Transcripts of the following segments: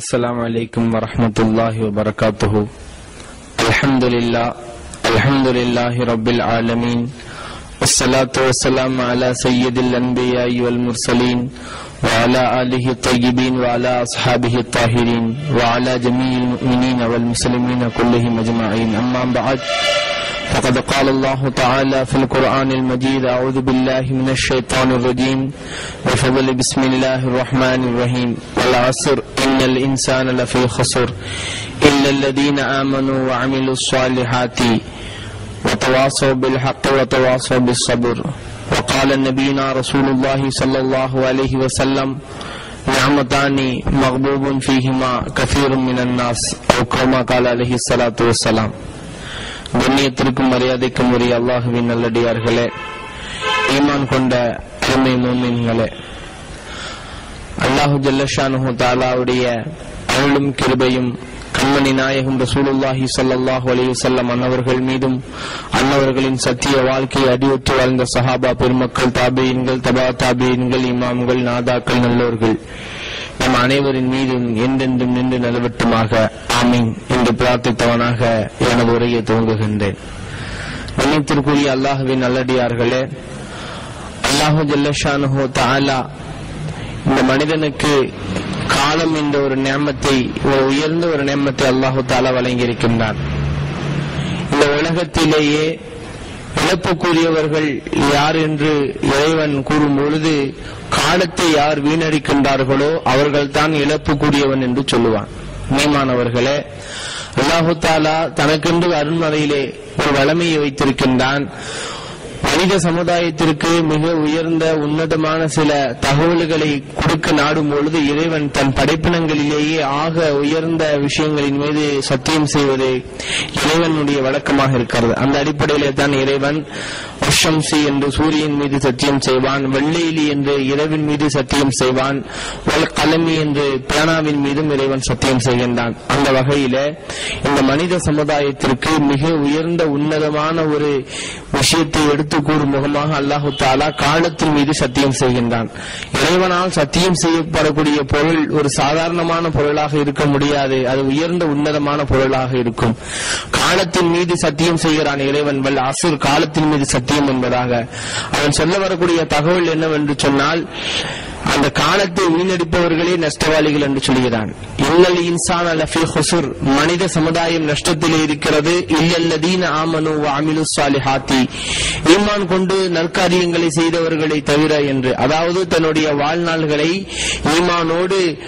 السلام عليكم ورحمة الله وبركاته. الحمد لله الحمد لله رب العالمين. والصلاة والسلام على سيد الأنبياء والمرسلين وعلى آله الطيبين وعلى أصحابه الطاهرين وعلى جميع المؤمنين والمسلمين كلهم أجمعين. أما بعد فقد قال الله تعالى في القرآن المجيد أعوذ بالله من الشيطان الرجيم. بفضل بسم الله الرحمن الرحيم. والعصر إن الإنسان لفي خسر إلا الذين آمنوا وعملوا الصالحات وتواصوا بالحق وتواصوا بالصبر. وقال نبينا رسول الله صلى الله عليه وسلم نعمتان مغبوب فيهما كثير من الناس. أو كما قال عليه الصلاة والسلام. கண்ணியத்திற்கும் மரியாதைக்கும் உரிய அல்லாஹுவின் நல்லடியார்களே ஈமான் கொண்ட அருமை மோமின்களே. அல்லாஹு ஜல்லஷானு தாலாவுடைய அருளும் கிருபையும் கண்மணி நாயகம் ரசூலுல்லாஹி ஸல்லல்லாஹு அலைஹி வஸல்லம் அன்னவர்கள் மீதும் அன்னவர்களின் சத்திய வாழ்க்கையை அடியொற்றி வாழ்ந்த சஹாபா பெருமக்கள் தாபியன்கள் தபா தாபியன்கள் இமாம்கள் நாதாக்கள் நல்லோர்கள். நம் அனைவரின் மீதும் என்றென்றும் நின்று நிலவட்டுமாக. ஆமீன். என்று பிரார்த்தித்தவனாக எனது உரையை துவங்குகின்றேன். கண்ணியத்திற்குரிய அல்லாஹுவின் நல்லடியார்களே அல்லாஹு ஜல்லஷானு தாலா இந்த மனிதனுக்கு காலம் என்ற ஒரு நேமத்தை ஒரு உயர்ந்த ஒரு நேமத்தை அல்லாஹு தாலா வழங்கியிருக்கின்றான். இந்த உலகத்திலேயே இழப்புக்குரியவர்கள் யார் என்று இறைவன் கூறும் பொழுது காலத்தை யார் வீணடிக்கின்றார்களோ அவர்கள்தான் இழப்புக்குரியவன் என்று சொல்லுவான். மேமானவர்களே அல்லாஹு தாலா தனக்கென்று அருண்மறையிலே ஒரு வளமையை வைத்திருக்கின்றான். மனித சமுதாயத்திற்கு மிக உயர்ந்த உன்னதமான சில தகவல்களை கொடுக்க நாடும் பொழுது இறைவன் தன் படைப்பினங்களிலேயே ஆக உயர்ந்த விஷயங்களின் மீது சத்தியம் செய்வது இறைவனுடைய வழக்கமாக இருக்கிறது. அந்த அடிப்படையிலே தான் இறைவன் உஷம்சி என்று சூரியன் மீது சத்தியம் செய்வான் வெள்ளையிலி என்று இரவின் மீது சத்தியம் செய்வான் கலமி என்று பேனாவின் மீதும் இறைவன் சத்தியம் செய்கின்றான். அந்த வகையில இந்த மனித சமுதாயத்திற்கு மிக உயர்ந்த உன்னதமான ஒரு விஷயத்தை எடுத்து கூறும் முகமாக அல்லாஹு தாலா காலத்தின் மீது சத்தியம் செய்கின்றான். இறைவனால் சத்தியம் செய்யப்படக்கூடிய பொருள் ஒரு சாதாரணமான பொருளாக இருக்க முடியாது. அது உயர்ந்த உன்னதமான பொருளாக இருக்கும். காலத்தின் மீது சத்தியம் செய்கிறான் இறைவன். வல் அசுர் காலத்தின் மீது சத்தியம் என்பதாக. அவன் சொல்ல வரக்கூடிய தகவல் என்னவென்று சொன்னால் அந்த காலத்தை வீணடிப்பவர்களே நஷ்டவாளிகள் என்று சொல்கிறான் இல்லல் இன்சான் லஃபி ஹொசுர். மனித சமுதாயம் நஷ்டத்திலே இருக்கிறது. இல்லல்லதீன ஆமனு அமிலு சாலிஹாத்தி ஈமான் கொண்டு நற்காரியங்களை செய்தவர்களை தவிர என்று. அதாவது தன்னுடைய வாழ்நாள்களை ஈமானோடு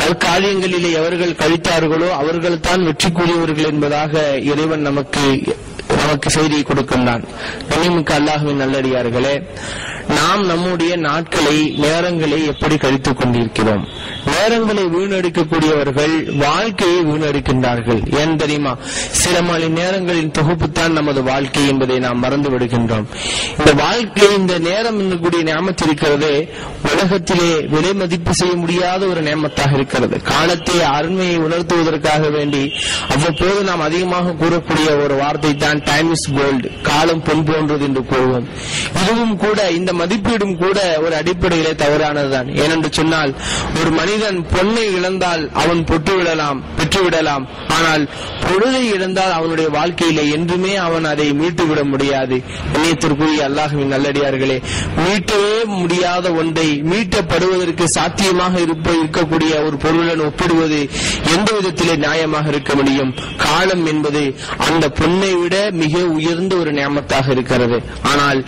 நற்காரியங்களிலே எவர்கள் கழித்தார்களோ அவர்கள் தான் கூறியவர்கள் என்பதாக இறைவன் நமக்கு நமக்கு செய்தியை கொடுக்கின்றான். நினைமிக்க அல்லாஹுவின் நல்லடியார்களே. நாம் நம்முடைய நாட்களை நேரங்களை எப்படி கழித்துக் கொண்டிருக்கிறோம்? நேரங்களை வீணடிக்கக்கூடியவர்கள் வாழ்க்கையை வீணடிக்கின்றார்கள். ஏன் தெரியுமா? சில மணி நேரங்களின் தொகுப்புத்தான் நமது வாழ்க்கை என்பதை நாம் மறந்து விடுகின்றோம். இந்த வாழ்க்கை இந்த நேரம் என்கூடிய நியமத்திருக்கிறதே உலகத்திலே விலை மதிப்பு செய்ய முடியாத ஒரு நியமத்தாக இருக்கிறது. காலத்தை அருமையை உணர்த்துவதற்காக வேண்டி அவ்வப்போது நாம் அதிகமாக கூறக்கூடிய ஒரு வார்த்தை தான் டைம் இஸ் கோல்டு காலம் பொன் போன்றது என்று கூறுவோம். இதுவும் கூட இந்த மதிப்பீடும் கூட ஒரு அடிப்படையிலே தவறானதுதான். ஏனென்று சொன்னால் ஒரு மனிதன் பொன்னை இழந்தால் அவன் பொட்டுவிடலாம் பெற்றுவிடலாம் ஆனால் பொழுதை இழந்தால் அவனுடைய வாழ்க்கையிலே என்றுமே அவன் அதை மீட்டுவிட முடியாது. இணையத்திற்குரிய அல்லாஹுவின் நல்லடியார்களே மீட்டவே முடியாத ஒன்றை மீட்டப்படுவதற்கு சாத்தியமாக இருப்ப இருக்கக்கூடிய ஒரு பொருளுடன் ஒப்பிடுவது எந்த விதத்திலே நியாயமாக இருக்க முடியும்? காலம் என்பது அந்த பொண்ணை விட மிக உயர்ந்த ஒரு நியமத்தாக இருக்கிறது. ஆனால்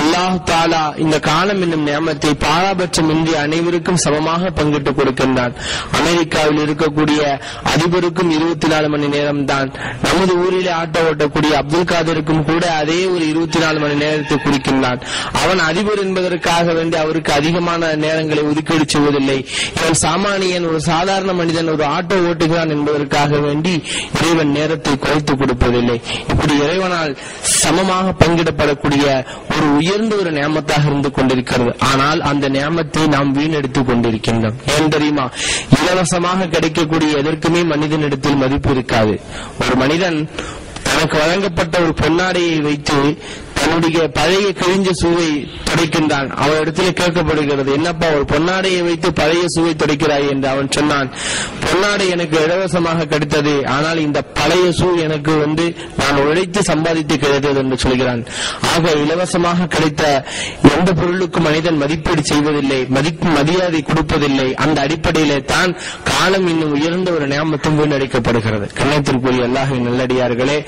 அல்லாஹ் தாலா இந்த காலம் என்னும் நியமத்தை பாராபட்சமின்றி அனைவருக்கும் சமமாக பங்கிட்டு கொடுக்கின்றான். அமெரிக்காவில் இருக்கக்கூடிய அதிபருக்கும் இருபத்தி நாலு மணி நேரம் தான் நமது ஊரிலே ஆட்டோ ஓட்டக்கூடிய அப்துல் காதருக்கும் கூட அதே ஒரு இருபத்தி நாலு மணி நேரத்தை குறிக்கின்றான். அவன் அதிபர் என்பதற்காக வேண்டி அவருக்கு அதிகமான நேரங்களை ஒதுக்கீடு செய்வதில்லை. இவன் சாமானியன் ஒரு சாதாரண மனிதன் ஒரு ஆட்டோ ஓட்டுகிறான் என்பதற்காக வேண்டி இறைவன் நேரத்தை குறைத்து கொடுப்பதில்லை. இப்படி இறைவனால் சமமாக பங்கிடப்படக்கூடிய ஒரு உயர்ந்த ஒரு நியமத்தாக இருந்து கொண்டிருக்கிறது. ஆனால் அந்த நியமத்தை நாம் வீணெடுத்துக் கொண்டிருக்கின்றோம். ஏன் தெரியுமா? இலவசமாக கிடைக்கக்கூடிய எதற்குமே மனிதனிடத்தில் மதிப்பு இருக்காது. ஒரு மனிதன் தனக்கு வழங்கப்பட்ட ஒரு பொன்னாடையை வைத்து தன்னுடைய பழைய கிழிஞ்ச சுவை துடைக்கின்றான். அவரிடத்தில் கேட்கப்படுகிறது என்னப்பா ஒரு பொன்னாடையை வைத்து பழைய சுவை துடைக்கிறாய்? என்று அவன் சொன்னான். பொன்னாடை எனக்கு இலவசமாக கிடைத்தது ஆனால் இந்த பழைய சூ எனக்கு வந்து நான் உழைத்து சம்பாதித்து கிடைத்தது என்று சொல்கிறான். ஆக இலவசமாக கிடைத்த எந்த பொருளுக்கும் மனிதன் மதிப்பீடு செய்வதில்லை மதிப்பு மரியாதை கொடுப்பதில்லை. அந்த அடிப்படையிலே தான் காலம் இன்னும் உயர்ந்த ஒரு நியமத்தும் வீணடிக்கப்படுகிறது. கண்ணத்திற்குரிய அல்லாஹின் நல்லடியார்களே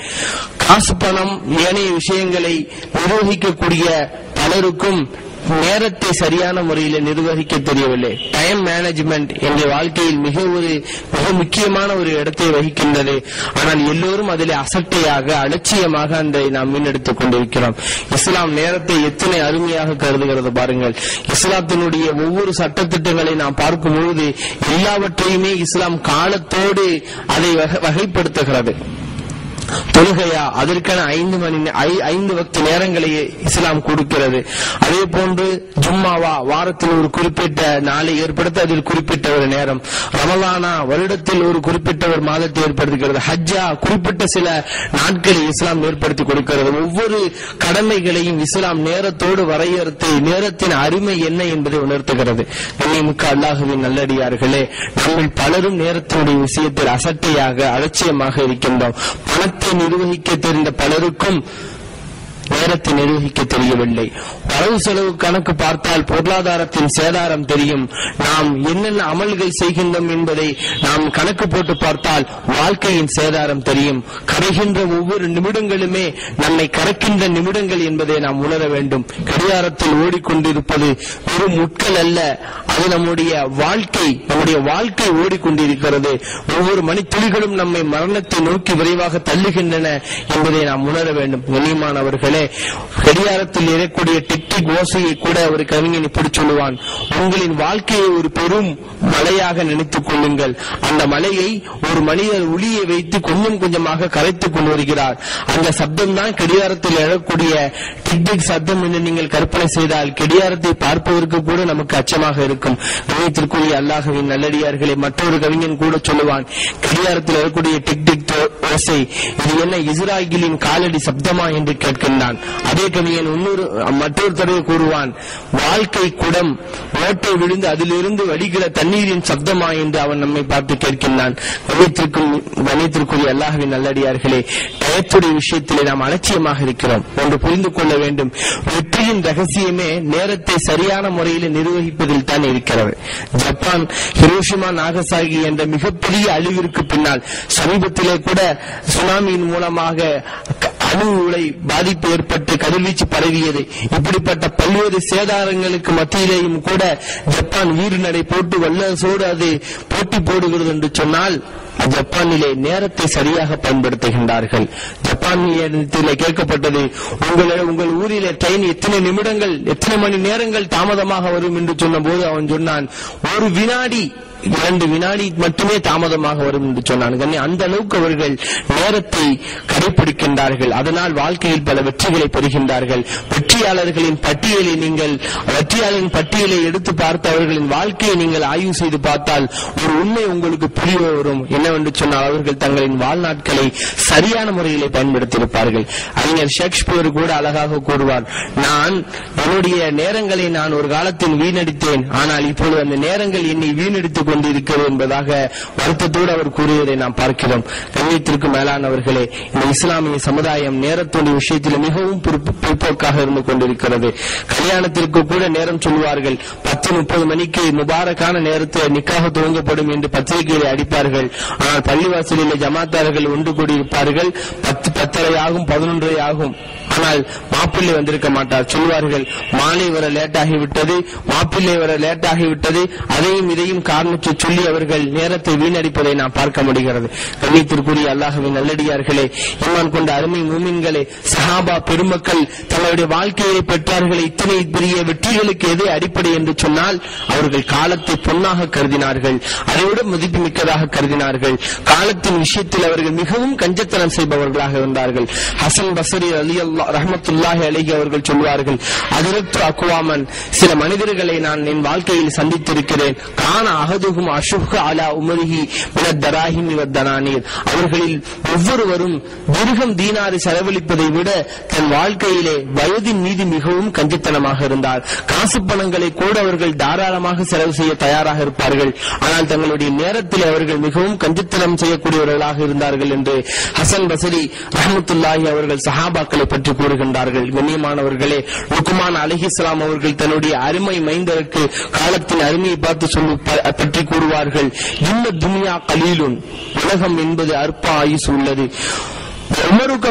காசு பணம் ஏனைய விஷயங்களை நிர்வகிக்கக்கூடிய பலருக்கும் நேரத்தை சரியான முறையில் நிர்வகிக்க தெரியவில்லை. டைம் மேனேஜ்மெண்ட் என்ற வாழ்க்கையில் மிக ஒரு மிக முக்கியமான ஒரு இடத்தை வகிக்கின்றது. ஆனால் எல்லோரும் அதில் அசட்டையாக அலட்சியமாக அந்த நாம் முன்னெடுத்துக் கொண்டிருக்கிறோம். இஸ்லாம் நேரத்தை எத்தனை அருமையாக கருதுகிறது பாருங்கள். இஸ்லாத்தினுடைய ஒவ்வொரு சட்டத்திட்டங்களை நாம் பார்க்கும் பொழுது எல்லாவற்றையுமே இஸ்லாம் காலத்தோடு அதை வகை- வகைப்படுத்துகிறது. தொழுகையா? அதற்கான ஐந்து மணி ஐந்து வக்த நேரங்களை இஸ்லாம் கொடுக்கிறது. அதே போன்று ஜும்மாவா வாரத்தில் ஒரு குறிப்பிட்ட நாளை ஏற்படுத்த அதில் குறிப்பிட்ட ஒரு நேரம். ரமலானா வருடத்தில் ஒரு குறிப்பிட்ட ஒரு மாதத்தை ஏற்படுத்துகிறது. ஹஜ்ஜா குறிப்பிட்ட சில நாட்களை இஸ்லாம் ஏற்படுத்தி கொடுக்கிறது. ஒவ்வொரு கடமைகளையும் இஸ்லாம் நேரத்தோடு வரையறுத்து நேரத்தின் அருமை என்ன என்பதை உணர்த்துகிறது. கண்ணியமிக்க அல்லாஹுவின் நல்லடியார்களே நம்ம பலரும் நேரத்தினுடைய விஷயத்தில் அசட்டையாக அலட்சியமாக இருக்கின்றோம். பணத்தை நிர்வகிக்க தெரிந்த பலருக்கும் நேரத்தை நிர்வகிக்க தெரியவில்லை. வரவு செலவு கணக்கு பார்த்தால் பொருளாதாரத்தின் சேதாரம் தெரியும். நாம் என்னென்ன அமல்கள் செய்கின்றோம் என்பதை நாம் கணக்கு போட்டு பார்த்தால் வாழ்க்கையின் சேதாரம் தெரியும். கரைகின்ற ஒவ்வொரு நிமிடங்களுமே நம்மை கறக்கின்ற நிமிடங்கள் என்பதை நாம் உணர வேண்டும். கடிகாரத்தில் ஓடிக்கொண்டிருப்பது வெறும் முட்கள் அல்ல. அது நம்முடைய வாழ்க்கை நம்முடைய வாழ்க்கை ஓடிக்கொண்டிருக்கிறது. ஒவ்வொரு மணித்துளிகளும் நம்மை மரணத்தை நோக்கி விரைவாக தள்ளுகின்றன என்பதை நாம் உணர வேண்டும். கண்ணியமானவர்களே கடிகாரத்தில் இருக்கக்கூடிய டிக்டிக் ஓசையை கூட ஒரு கவிஞன் இப்படி சொல்லுவான். உங்களின் வாழ்க்கையை ஒரு பெரும் மலையாக நினைத்துக் கொள்ளுங்கள். அந்த மலையை ஒரு மனிதர் ஒளியை வைத்து கொஞ்சம் கொஞ்சமாக கரைத்துக் கொண்டு வருகிறார். அந்த சப்தம் தான் கடிகாரத்தில் எழக்கூடிய டிக்டிக் சப்தம் என்று நீங்கள் கற்பனை செய்தால் கடிகாரத்தை பார்ப்பதற்கு கூட நமக்கு அச்சமாக இருக்கும். கவியத்திற்குரிய அல்லாஹவின் நல்லடியார்களை மற்றொரு கவிஞன் கூட சொல்லுவான் கடிகாரத்தில் எழக்கூடிய டிக்டிக் ஓசை இது என்ன இஸ்ராயலின் காலடி சப்தமா என்று கேட்கின்றான். அதே கவியன் இன்னொரு மற்றொரு தடவை கூறுவான் வாழ்க்கை குடம் ஓட்டை விழுந்து அதிலிருந்து வடிகிற தண்ணீரின் சப்தமா? என்று அவன் நம்மை பார்த்து கேட்கின்றான். கணியத்திற்கும் கணியத்திற்குரிய அல்லாஹுவின் நல்லடியார்களே டயத்துடைய விஷயத்திலே நாம் அலட்சியமாக இருக்கிறோம். ஒன்று புரிந்து கொள்ள வேண்டும். வெற்றியின் ரகசியமே நேரத்தை சரியான முறையில் நிர்வகிப்பதில் தான் இருக்கிறது. ஜப்பான் ஹிரோஷிமா நாகசாகி என்ற மிகப்பெரிய அழிவிற்கு பின்னால் சமீபத்திலே கூட சுனாமியின் மூலமாக அணு உலை பாதிப்பு ஏற்பட்டு கதிர்வீச்சு பரவியது. இப்படிப்பட்ட பல்வேறு சேதாரங்களுக்கு மத்தியிலேயும் கூட ஜப்பான் வீறுநடை போட்டு வல்லரசோடு அது போட்டி போடுகிறது என்று சொன்னால் ஜப்பானிலே நேரத்தை சரியாக பயன்படுத்துகின்றார்கள். ஜப்பானியத்திலே கேட்கப்பட்டது உங்களை உங்கள் ஊரிலே ட்ரெயின் எத்தனை நிமிடங்கள் எத்தனை மணி நேரங்கள் தாமதமாக வரும் என்று சொன்னபோது அவன் சொன்னான் ஒரு வினாடி இரண்டு வினாடி மட்டுமே தாமதமாக வரும் என்று சொன்னான். அந்த அளவுக்கு அவர்கள் நேரத்தை கடைபிடிக்கின்றார்கள். அதனால் வாழ்க்கையில் பல வெற்றிகளை பெறுகின்றார்கள். வெற்றியாளர்களின் பட்டியலை நீங்கள் வெற்றியாளரின் பட்டியலை எடுத்து பார்த்து அவர்களின் வாழ்க்கையை நீங்கள் ஆய்வு செய்து பார்த்தால் ஒரு உண்மை உங்களுக்கு புரிய வரும். என்னவென்று சொன்னால் அவர்கள் தங்களின் வாழ்நாட்களை சரியான முறையிலே பயன்படுத்தியிருப்பார்கள். அறிஞர் ஷேக்ஸ்பியர் கூட அழகாக கூறுவார் நான் என்னுடைய நேரங்களை நான் ஒரு காலத்தில் வீணடித்தேன். ஆனால் இப்பொழுது அந்த நேரங்கள் என்னை வீணடித்துக் கொண்டிருக்கிறது என்பதாக வருத்தத்தோடு அவர் கூறியதை நாம் பார்க்கிறோம். கண்ணியத்திற்கு மேலானவர்களே இந்த இஸ்லாமிய சமுதாயம் நேரத்துடைய விஷயத்தில் மிகவும் பிற்போக்காக இருந்து கொண்டிருக்கிறது. கல்யாணத்திற்கு கூட நேரம் சொல்வார்கள் பத்து முப்பது மணிக்கு முபாரக்கான நேரத்தில் நிக்காக துவங்கப்படும் என்று பத்திரிகைகளை அடிப்பார்கள். ஆனால் பள்ளிவாசலில் ஜமாத்தார்கள் ஒன்று கூடியிருப்பார்கள். பத்து பத்தரை ஆகும் பதினொன்றரை ஆகும். ஆனால் மாப்பிள்ளை வந்திருக்க மாட்டார். சொல்வார்கள் மாலை வர லேட் ஆகிவிட்டது மாப்பிள்ளை வர லேட் ஆகிவிட்டது அதையும் இதையும் காரணத்தை சொல்லி அவர்கள் நேரத்தை வீணடிப்பதை நாம் பார்க்க முடிகிறது. கண்ணியத்திற்குரிய அல்லாஹுவின் நல்லடியார்களே ஈமான் கொண்ட அருமை மூமின்களே சஹாபா பெருமக்கள் தங்களுடைய வாழ்க்கையை பெற்றார்களே இத்தனை பெரிய வெற்றிகளுக்கு எது அடிப்படை என்று சொன்னால் அவர்கள் காலத்தை பொன்னாக கருதினார்கள் அதைவிட மதிப்புமிக்கதாக கருதினார்கள். காலத்தின் விஷயத்தில் அவர்கள் மிகவும் கஞ்சத்தனம் செய்பவர்களாக இருந்தார்கள். ஹசன் பசரி அலி ரஹமத்துல்லாஹி அலைஹி அவர்கள் சொல்வார்கள் அதிரத்து அக்குவாமன் சில மனிதர்களை நான் என் வாழ்க்கையில் சந்தித்திருக்கிறேன். கான அகதுகும் அஷுஹ் அலா உமரிஹி மினத்தராஹிம் இவத்தனானீர் அவர்களில் ஒவ்வொருவரும் திருகம் தீனாறு செலவழிப்பதை விட தன் வாழ்க்கையிலே வயதின் மீது மிகவும் கஞ்சித்தனமாக இருந்தார். காசு பணங்களை கூட அவர்கள் தாராளமாக செலவு செய்ய தயாராக இருப்பார்கள். ஆனால் தங்களுடைய நேரத்தில் அவர்கள் மிகவும் கஞ்சித்தனம் செய்யக்கூடியவர்களாக இருந்தார்கள் என்று ஹசன் பசரி ரஹமத்துல்லாஹி அவர்கள் சஹாபாக்களை பற்றி கூறுகின்றார்கள். கண்ணியமானவர்களே லுக்குமான் அலிஹிஸ்லாம் அவர்கள் தன்னுடைய அருமை மைந்தருக்கு காலத்தின் அருமையை பார்த்து சொல்லு ப- பற்றி கூறுவார்கள் இன்ன துனியா கலீலுன். உலகம் என்பது அற்ப ஆயுசு உள்ளது.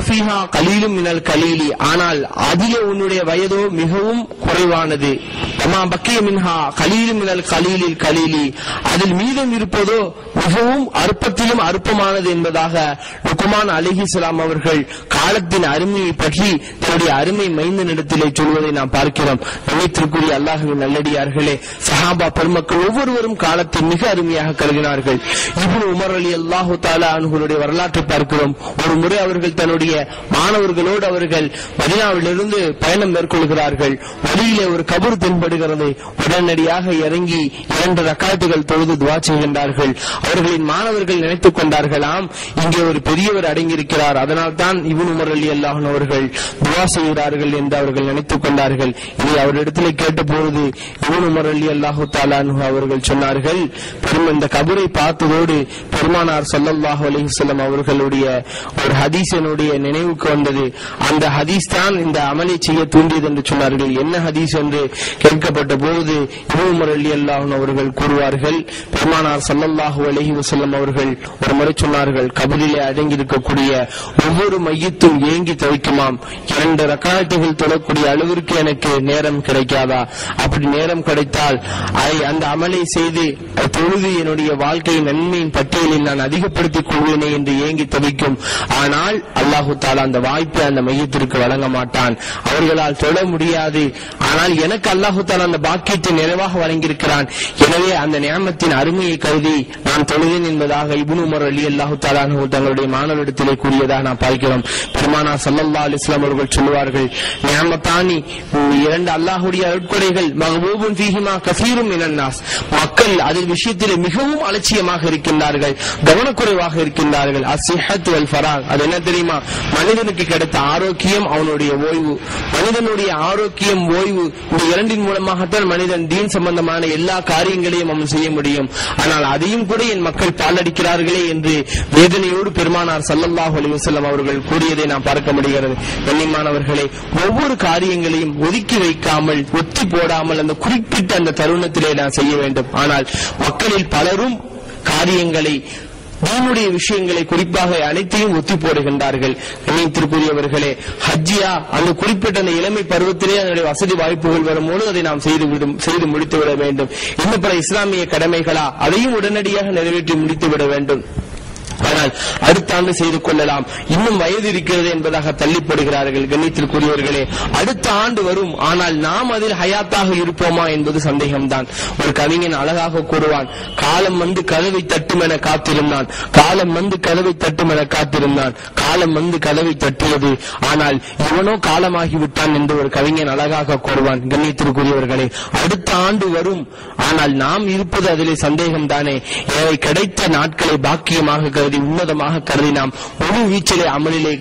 ஃபீஹா கலீலும் மினல் கலீலி. ஆனால் அதிக உன்னுடைய வயதோ மிகவும் குறைவானது. அம்மா பக்கிய மின்ஹா கலீலும் மினல் கலீலில் கலீலி. அதில் மீதம் இருப்பதோ மிகவும் அற்பத்திலும் அற்பமானது என்பதாக லுக்குமான் அலிஹிஸ்லாம் அவர்கள் காலத்தின் அருமையை பற்றி தன்னுடைய அருமை மைந்தனிடத்திலே சொல்வதை நாம் பார்க்கிறோம். நினைத்திற்குரிய அல்லாஹுவின் நல்லடியார்களே சஹாபா பெருமக்கள் ஒவ்வொருவரும் காலத்தை மிக அருமையாக கருதினார்கள். இப்னு உமர் அலி அல்லாஹு தாலா அனுகளுடைய வரலாற்றை பார்க்கிறோம். ஒரு முறை அவர்கள் தன்னுடைய மாணவர்களோடு அவர்கள் மதினாவிலிருந்து பயணம் மேற்கொள்கிறார்கள். வழியிலே ஒரு கபர் தென்படுகிறது. உடனடியாக இறங்கி இரண்டு ரக்காட்டுகள் தொழுது துவா செய்கின்றார்கள். அவர்களின் மாணவர்கள் நினைத்துக் கொண்டார்களாம் இங்கே ஒரு பெரியவர் அடங்கியிருக்கிறார். அதனால் தான் இவன் உமர் அலி அல்லாஹன் அவர்கள் துவா செய்கிறார்கள் என்று அவர்கள் நினைத்துக் கொண்டார்கள். இதை அவரிடத்தில் கேட்டபொழுது இவன் உமர் அலி அல்லாஹு தாலான் அவர்கள் சொன்னார்கள் பெரும் இந்த கபரை பார்த்ததோடு பெருமானார் ஸல்லல்லாஹு அலைஹி அவர்களுடைய ஒரு ஹதீஸ் என்னுடைய நினைவுக்கு வந்தது. அந்த ஹதீஸ் தான் இந்த அமலை செய்ய தூண்டியது என்று சொன்னார்கள். என்ன ஹதீஸ் என்று கேட்கப்பட்ட போது இபு உமர் அலி அல்லாஹ் அவர்கள் கூறுவார்கள் பெருமானார் சல்லல்லாஹு அலஹி வசல்லம் அவர்கள் ஒரு முறை சொன்னார்கள் கபரிலே அடங்கியிருக்கக்கூடிய ஒவ்வொரு மையத்தும் ஏங்கி தவிக்குமாம். இரண்டு ரக்காயத்துகள் தொடக்கூடிய அளவிற்கு எனக்கு நேரம் கிடைக்காதா? அப்படி நேரம் கிடைத்தால் அதை அந்த அமலை செய்து தொழுது என்னுடைய வாழ்க்கையின் நன்மையின் பட்டியலில் நான் அதிகப்படுத்திக் கொள்வேனே என்று ஏங்கி தவிக்கும். ஆனால் நாள் அல்லாஹு தாலா அந்த வாய்ப்பை அந்த மையத்திற்கு வழங்க மாட்டான். அவர்களால் தொழ முடியாது. ஆனால் எனக்கு அல்லாஹு தாலா அந்த பாக்கியத்தை நிறைவாக வழங்கியிருக்கிறான். எனவே அந்த நியமத்தின் அருமையை கருதி நான் தொழுதேன் என்பதாக இப்னு உமர் அலி அல்லாஹு தாலா தங்களுடைய மாணவரிடத்திலே கூறியதாக நான் பார்க்கிறோம். பெருமானா சல்லல்லா அலிஸ்லாம் அவர்கள் சொல்லுவார்கள் நியமத்தானி இரண்டு அல்லாஹுடைய அருட்கொடைகள் மகபூபும் ஃபீஹிமா கசீரும் இனன்னாஸ் மக்கள் அதில் விஷயத்திலே மிகவும் அலட்சியமாக இருக்கின்றார்கள் கவனக்குறைவாக இருக்கின்றார்கள். அசிஹத் வல் ஃபராக் அது என்ன தெரியுமா? மனிதனுக்கு கிடைத்த ஆரோக்கியம் அவனுடைய ஓய்வு. மனிதனுடைய ஆரோக்கியம் ஓய்வு இந்த இரண்டின் மூலமாகத்தான் மனிதன் தீன் சம்பந்தமான எல்லா காரியங்களையும் அவன் செய்ய முடியும். ஆனால் அதையும் கூட என் மக்கள் பாலடிக்கிறார்களே என்று வேதனையோடு பெருமானார் சல்லல்லாஹ் அலிவசல்லம் அவர்கள் கூறியதை நாம் பார்க்க முடிகிறது. கண்ணியமானவர்களே ஒவ்வொரு காரியங்களையும் ஒதுக்கி வைக்காமல் ஒத்தி போடாமல் அந்த குறிப்பிட்ட அந்த தருணத்திலே நான் செய்ய வேண்டும். ஆனால் மக்களில் பலரும் காரியங்களை தீனுடைய விஷயங்களை குறிப்பாக அனைத்தையும் ஒத்தி போடுகின்றார்கள். நினைத்திற்குரியவர்களே ஹஜ்ஜியா அந்த குறிப்பிட்ட அந்த இளமை பருவத்திலே அதனுடைய வசதி வாய்ப்புகள் வரும்போது அதை நாம் செய்து விடும் செய்து முடித்து விட வேண்டும். இன்னும் பல இஸ்லாமிய கடமைகளா அதையும் உடனடியாக நிறைவேற்றி முடித்து விட வேண்டும். ஆனால் அடுத்த ஆண்டு செய்து கொள்ளலாம். இன்னும் வயது இருக்கிறது என்பதாக தள்ளிப்படுகிறார்கள் கண்ணியத்திற்குரியவர்களே. அடுத்த ஆண்டு வரும். ஆனால் நாம் அதில் ஹயாத்தாக இருப்போமா என்பது சந்தேகம்தான். ஒரு கவிஞன் அழகாக கூறுவான் காலம் வந்து கதவை தட்டும் என காத்திருந்தான். காலம் வந்து கதவை தட்டும் என காத்திருந்தான். காலம் வந்து கதவை தட்டியது. ஆனால் இவனோ காலமாகிவிட்டான் என்று ஒரு கவிஞன் அழகாக கூறுவான் கண்ணியத்திற்குரியவர்களே. அடுத்த ஆண்டு வரும். ஆனால் நாம் இருப்பது அதிலே சந்தேகம் தானே எனவே கிடைத்த நாட்களை பாக்கியமாக கருதி உன்னதமாக கருதி நாம் முழு வீச்சிலே அமலிலே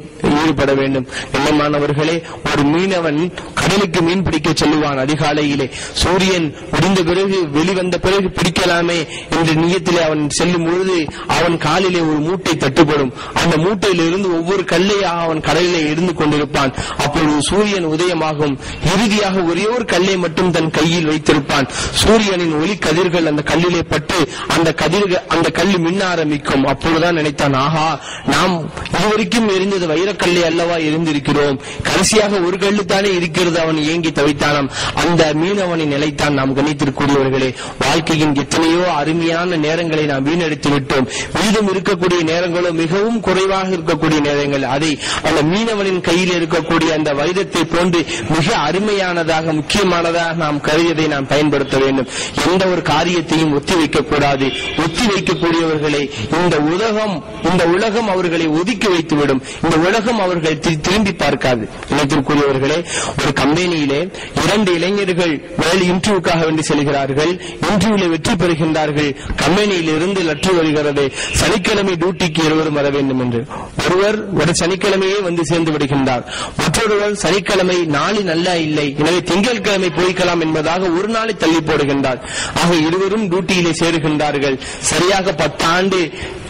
ஈடுபட வேண்டும். கண்ணியமானவர்களே ஒரு மீனவன் கடலுக்கு மீன் பிடிக்க செல்லுவான் அதிகாலையிலே. சூரியன் முடிந்த பிறகு வெளிவந்த பிறகு பிடிக்கலாமே என்ற நியத்திலே அவன் செல்லும் பொழுது அவன் காலிலே ஒரு மூட்டை தட்டுப்படும். அந்த மூட்டையிலிருந்து ஒவ்வொரு கல்லையாக அவன் கடலிலே இருந்து கொண்டிருப்பான். அப்பொழுது சூரியன் உதயமாகும். இறுதியாக ஒரே ஒரு கல்லை மட்டும் தன் கையில் வைத்திருப்பான். சூரியனின் ஒளி கதிர்கள் அந்த கல்லிலே பட்டு அந்த கதிர்கள் அந்த கல் மின்ன ஆரம்பிக்கும். அப்பொழுதுதான் நினைத்தான் ஆஹா நாம் இதுவரைக்கும் எரிந்தது வைரக்கல்லை அல்லவா எரிந்திருக்கிறோம். கடைசியாக ஒரு கல்லு தானே இருக்கிறது அவன் ஏங்கி தவித்தானாம். அந்த மீனவனின் நிலைத்தான் நாம் கணித்திருக்கூடியவர்களே வாழ்க்கையின் எத்தனையோ அருமையான நேரங்களை நாம் வீணடித்து விட்டோம். மீதம் இருக்கக்கூடிய நேரங்களோ மிகவும் குறைவாக இருக்கக்கூடிய நேரங்கள். அதை அந்த மீனவனின் கையில் இருக்கக்கூடிய அந்த வைரத்தை போன்று மிக அருமையானதாக முக்கியமானதாக நாம் கருதியதை நாம் பயன்படுத்த வேண்டும். எந்த ஒரு காரியத்தையும் ஒத்தி கூடாது ஒத்திவைக்கக்கூடியவர்களை இந்த உலகம் இந்த உலகம் அவர்களை ஒதுக்கி வைத்துவிடும். இந்த உலகம் அவர்களை திரும்பி பார்க்காது. இணைத்திற்குரியவர்களே ஒரு கம்பெனியிலே இரண்டு இளைஞர்கள் வேலை இன்டர்வியூக்காக வேண்டி செல்கிறார்கள். இன்டர்வியூல வெற்றி பெறுகின்றார்கள். கம்பெனியில் இருந்து லற்று வருகிறது. சனிக்கிழமை டியூட்டிக்கு இருவரும் வர வேண்டும் என்று. ஒருவர் ஒரு சனிக்கிழமையே வந்து சேர்ந்து விடுகின்றார். மற்றொருவர் சனிக்கிழமை நாளை நல்லா இல்லை. எனவே திங்கள் கிழமை போய்க்கலாம் என்பதாக ஒரு நாளை தள்ளி போடுகின்றார். ஆக இருவரும் டியூட்டியிலே சேருகின்றார்கள். சரியாக பத்தாண்டு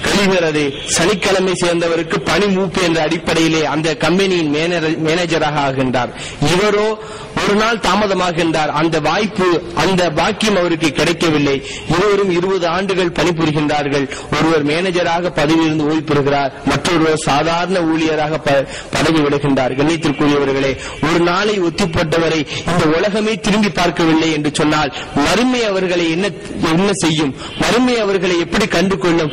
கழிகிறது சனிக்கிழமை சேர்ந்தவருக்கு பணி மூப்பு என்ற அடிப்படையிலே அந்த கம்பெனியின் மேனேஜராக ஆகின்றார். இவரோ ஒரு நாள் தாமதமாகின்றார். அந்த வாய்ப்பு அந்த பாக்கியம் அவருக்கு கிடைக்கவில்லை. இருவரும் இருபது ஆண்டுகள் பணிபுரிகின்றார்கள். ஒருவர் மேனேஜராக பதவியிலிருந்து ஓய்வு பெறுகிறார். மற்றொருவர் சாதாரண ஊழியராக பதவி விடுகின்றார். கண்ணியத்திற்குரியவர்களே ஒரு நாளை ஒத்திப்பட்டவரை இந்த உலகமே திரும்பி பார்க்கவில்லை என்று சொன்னால் மறுமை அவர்களை என்ன என்ன செய்யும்? மறுமை அவர்களை எப்படி கண்டு கொள்ளும்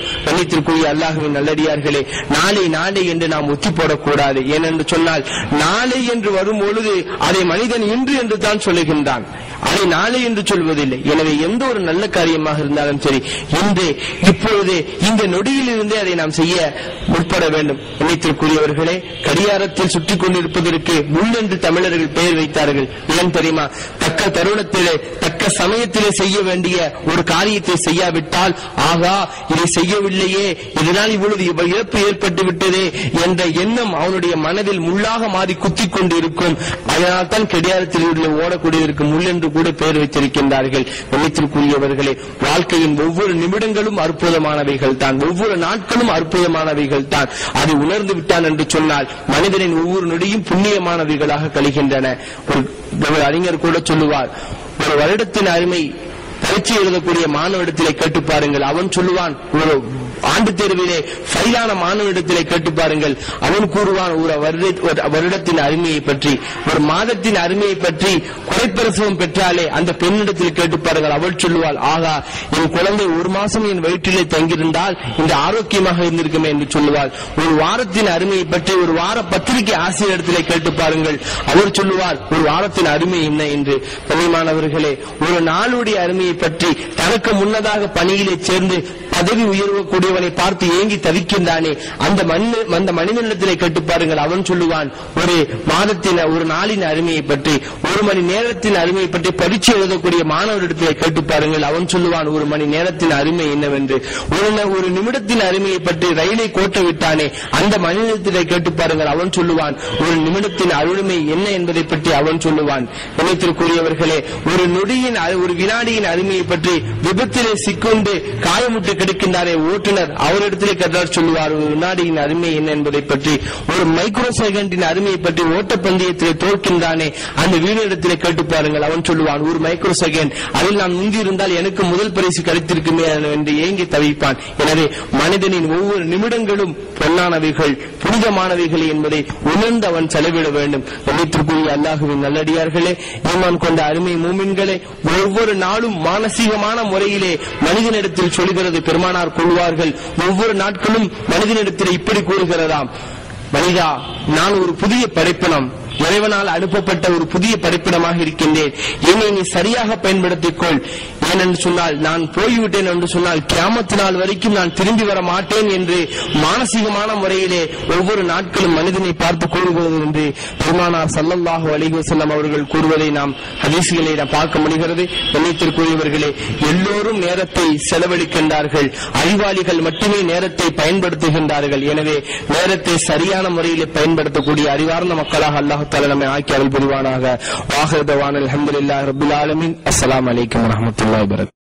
கண்ணியத்திற்குரிய அல்லாஹுவின் நல்லடியார்களே நாளை நாளை என்று நாம் ஒத்தி போடக்கூடாது. ஏனென்று சொன்னால் நாளை என்று வரும் பொழுது அதை மனிதன் இன்று என்று தான் சொல்லுகின்றான். அதை நாளை என்று சொல்வதில்லை. எனவே எந்த ஒரு நல்ல காரியமாக இருந்தாலும் சரி இன்று இப்பொழுது இந்த நொடியில் இருந்தே அதை நாம் செய்ய முற்பட வேண்டும். நினைத்திற்குரியவர்களே கடியாரத்தில் சுற்றிக் கொண்டிருப்பதற்கு முள் என்று தமிழர்கள் பெயர் வைத்தார்கள். ஏன் தெரியுமா? தக்க தருணத்திலே தக்க சமயத்திலே செய்ய வேண்டிய ஒரு காரியத்தை செய்யாவிட்டால் ஆகா இதை செய்யவில்லையே இதனால் இவ்வளவு இழப்பு ஏற்பட்டு விட்டதே என்ற எண்ணம் அவனுடைய மனதில் முள்ளாக மாறி குத்திக் கொண்டு இருக்கும் அதனால் தான் கடியாரத்தில் உள்ள ஓடக்கூடியதற்கு முள் என்று என்று கூட பெயர் வைத்திருக்கின்றார்கள். வெள்ளத்திற்குரியவர்களே வாழ்க்கையின் ஒவ்வொரு நிமிடங்களும் அற்புதமானவைகள் தான். ஒவ்வொரு நாட்களும் அற்புதமானவைகள் தான். அதை உணர்ந்து விட்டான் என்று சொன்னால் மனிதனின் ஒவ்வொரு நொடியும் புண்ணியமானவைகளாக கழிகின்றன. ஒரு அறிஞர் கூட சொல்லுவார் ஒரு வருடத்தின் அருமை பரீட்சை எழுதக்கூடிய மாணவரிடத்திலே கேட்டு பாருங்கள். அவன் சொல்லுவான் ஆண்டு தேர்விலே ஃபைலான மாணவரிடத்திலே கேட்டு பாருங்கள். அவன் கூறுவான் ஒரு வருடத்தின் அருமையை பற்றி ஒரு மாதத்தின் அருமையை பற்றி குறைப்பிரசவம் பெற்றாலே அந்த பெண்ணிடத்தில் கேட்டு பாருங்கள். அவள் சொல்லுவாள் ஆகா என் குழந்தை ஒரு மாசம் என் வயிற்றிலே தங்கியிருந்தால் இந்த ஆரோக்கியமாக இருந்திருக்குமே என்று சொல்லுவாள். ஒரு வாரத்தின் அருமையை பற்றி ஒரு வார பத்திரிகை ஆசிரியரிடத்திலே கேட்டு பாருங்கள். அவர் சொல்லுவார் ஒரு வாரத்தின் அருமை என்ன? என்று. பணிமானவர்களே ஒரு நாளுடைய அருமையை பற்றி தனக்கு முன்னதாக பணியிலே சேர்ந்து பதவி உயர்வக்கூடியவனை பார்த்து ஏங்கி தவிக்கின்றானே. அந்த மனித அந்த மனிதனிடத்திலே கேட்டு பாருங்கள். அவன் சொல்லுவான் ஒரு மாதத்தின் ஒரு நாளின் அருமையை பற்றி ஒரு மணி நேரத்தின் அருமையை பற்றி பரீட்சை எழுதக்கூடிய மாணவரிடத்திலே கேட்டு பாருங்கள். அவன் சொல்லுவான் ஒரு மணி நேரத்தின் அருமை என்னவென்று. ஒரு ஒரு நிமிடத்தின் அருமையை பற்றி ரயிலை கோட்டை விட்டானே அந்த மனிதத்திலே கேட்டு பாருங்கள். அவன் சொல்லுவான் ஒரு நிமிடத்தின் அருமை என்ன என்பதை பற்றி அவன் சொல்லுவான். இணைத்திற்குரியவர்களே ஒரு நொடியின் ஒரு வினாடியின் அருமையை பற்றி விபத்திலே சிக்கொண்டு காயமுட்டு கிடக்கின்றாரே ஓட்டுநர். அவரிடத்திலே கேட்டார் சொல்லுவார் ஒரு வினாடியின் அருமை என்ன என்பதை பற்றி? ஒரு மைக்ரோ செகண்டின் அருமையை பற்றி ஓட்டப்பந்தயத்திலே தோற்கின்றானே அந்த வீரரிடத்திலே கேட்டு பாருங்கள். அவன் சொல்லுவான் ஒரு மைக்ரோ செகண்ட் அதில் நான் முந்தி இருந்தால் எனக்கு முதல் பரிசு கிடைத்திருக்குமே என்று ஏங்கி தவிப்பான். எனவே மனிதனின் ஒவ்வொரு நிமிடங்களும் பொன்னானவைகள் புனிதமானவைகள் என்பதை உணர்ந்து அவன் செலவிட வேண்டும். நினைத்திற்குரிய அல்லாஹுவின் நல்லடியார்களே ஈமான் கொண்ட அருமை மூமின்களே ஒவ்வொரு நாளும் மானசீகமான முறையிலே மனிதனிடத்தில் சொல்கிறது பெரும் பெருமானார் கொள்வார்கள் ஒவ்வொரு நாட்களும் மனிதனிடத்தில் இப்படி கூறுகிறதாம். மனிதா நான் ஒரு புதிய படைப்பினம். இறைவனால் அனுப்பப்பட்ட ஒரு புதிய படைப்பிடமாக இருக்கின்றேன். என்னை நீ சரியாக பயன்படுத்திக் கொள். ஏனென்று சொன்னால் நான் போய்விட்டேன் என்று சொன்னால் கியாமத்து நாள் வரைக்கும் நான் திரும்பி வர மாட்டேன் என்று மானசீகமான முறையிலே ஒவ்வொரு நாட்களும் மனிதனை பார்த்து கூறுகிறது என்று பெருமானார் சல்லல்லாஹு அலைஹி அவர்கள் கூறுவதை நாம் ஹதீசுகளை நாம் பார்க்க முடிகிறது. எண்ணத்திற்குரியவர்களே எல்லோரும் நேரத்தை செலவழிக்கின்றார்கள். அறிவாளிகள் மட்டுமே நேரத்தை பயன்படுத்துகின்றார்கள். எனவே நேரத்தை சரியான முறையிலே பயன்படுத்தக்கூடிய அறிவார்ந்த மக்களாக அல்லாஹ் நம்மை ஆக்கி அருள் புரிவானாக. வாஹதவான் ரபுல் ஆலமின். அஸ்லாம் வலைக்கம் வரமத்துல்லா but Barat.